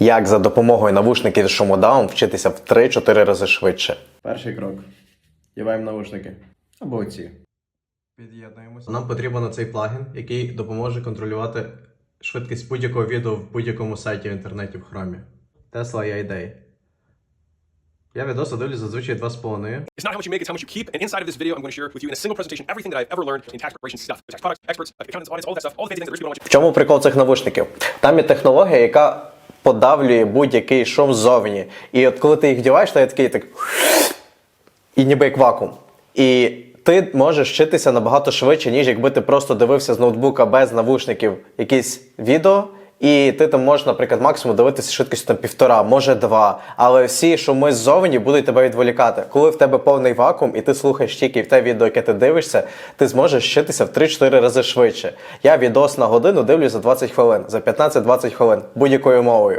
Як за допомогою навушників з шумодаун вчитися в 3-4 рази швидше. Перший крок. Діваємо навушники. Або оці. Під'єднуємося. Нам потрібен цей плагін, який допоможе контролювати швидкість будь-якого відео в будь-якому сайті в інтернеті в хромі. Tesla AI Day. Я відоси дивлюсь зазвичай 2,5. It's not how much you make, it's how much you keep. And inside of this video, I'm going to share with you in a single presentation everything that I've ever learned in tax preparation stuff. Tax products, experts, accountants, audits, all that stuff, all the things that rich people don't want В чому прикол цих навушників? Там є технологія, яка подавлює будь-який шум ззовні. І от коли ти їх вдіваєш, то я такий так. І ніби як вакуум. І ти можеш вчитися набагато швидше, ніж якби ти просто дивився з ноутбука без навушників якісь відео. І ти там можеш, наприклад, максимум дивитися швидкістю там півтора, може два. Але всі шуми ззовні будуть тебе відволікати. Коли в тебе повний вакуум, і ти слухаєш тільки те відео, яке ти дивишся, ти зможеш вчитися в 3-4 рази швидше. Я відос на годину дивлюсь за 20 хвилин, за 15-20 хвилин будь-якою мовою.